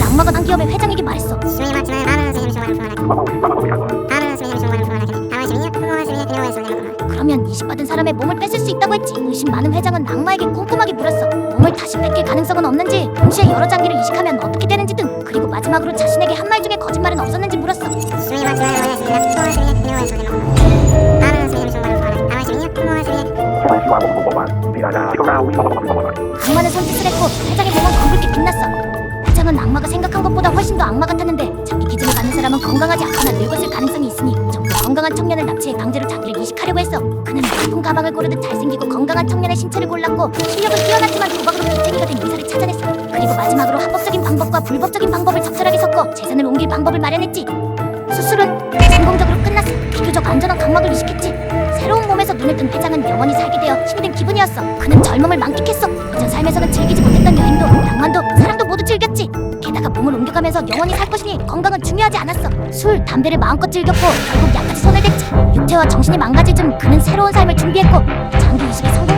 하지만 악마가 한 기업의 회장에게 말했어. 그러면 이식받은 사람의 몸을 뺏을 수 있다고 했지. 의심 많은 회장은 악마에게 꼼꼼하게 물었어. 몸을 다시 뺏길 가능성은 없는지, 동시에 여러 장기를 이식하면 어떻게 되는지 등. 그리고 마지막으로 자신에게 한 말 중에 거짓말은 없었는지 물었어. 악마는 손짓을 했고 회장의 몸은 검붉게 악마가 것보다 훨씬 더 악마 같았는데 자기 기준을 가는 사람은 건강하지 않거나 늙었을 가능성이 있으니 정부 건강한 청년을 납치해 강제로 자기를 이식하려고 했어. 그는 명품 가방을 고르듯 잘생기고 건강한 청년의 신체를 골랐고 실력은 뛰어났지만 도박으로 빚쟁이가 된 의사를 찾아냈어. 그리고 마지막으로 합법적인 방법과 불법적인 방법을 적절하게 섞어 재산을 옮길 방법을 마련했지. 수술은 성공적으로 끝났어. 비교적 안전한 각막을 이식했지. 새로운 몸에서 눈을 뜬 회장은 영원히 살게 되어 힘든 기분이었어. 그는 젊음을 만끽했어. 이전 삶에서는 즐기지 못했던 여행도, 낭만도, 모두 즐겼지. 게다가 몸을 옮겨가면서 영원히 살 것이니 건강은 중요하지 않았어. 술, 담배를 마음껏 즐겼고 결국 약까지 손에 댔지. 육체와 정신이 망가질 즈음 그는 새로운 삶을 준비했고 장기 이식이 성공.